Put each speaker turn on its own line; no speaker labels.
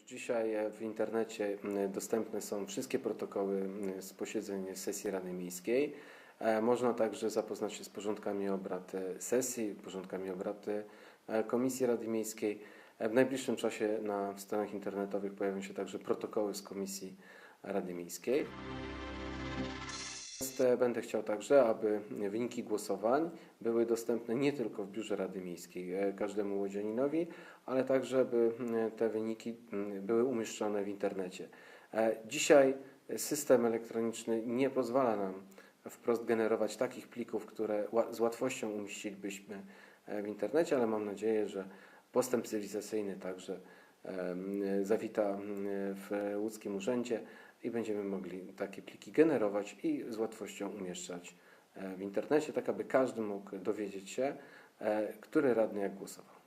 Dzisiaj e, w internecie dostępne są wszystkie protokoły z posiedzeń sesji Rady Miejskiej. E, Można także zapoznać się z porządkami obrad e, sesji, porządkami obrad Komisji Rady Miejskiej. W najbliższym czasie na stronach internetowych pojawią się także protokoły z Komisji Rady Miejskiej. Będę chciał także, aby wyniki głosowań były dostępne nie tylko w Biurze Rady Miejskiej e, każdemu łodzianinowi, ale także, by te wyniki były umieszczone w internecie. E, Dzisiaj system elektroniczny nie pozwala nam wprost generować takich plików, które z łatwością umieścilibyśmy e, w internecie, ale mam nadzieję, że postęp cywilizacyjny także zawita w łódzkim urzędzie i będziemy mogli takie pliki generować i z łatwością umieszczać e, w internecie, tak aby każdy mógł dowiedzieć się, e, który radny jak głosował.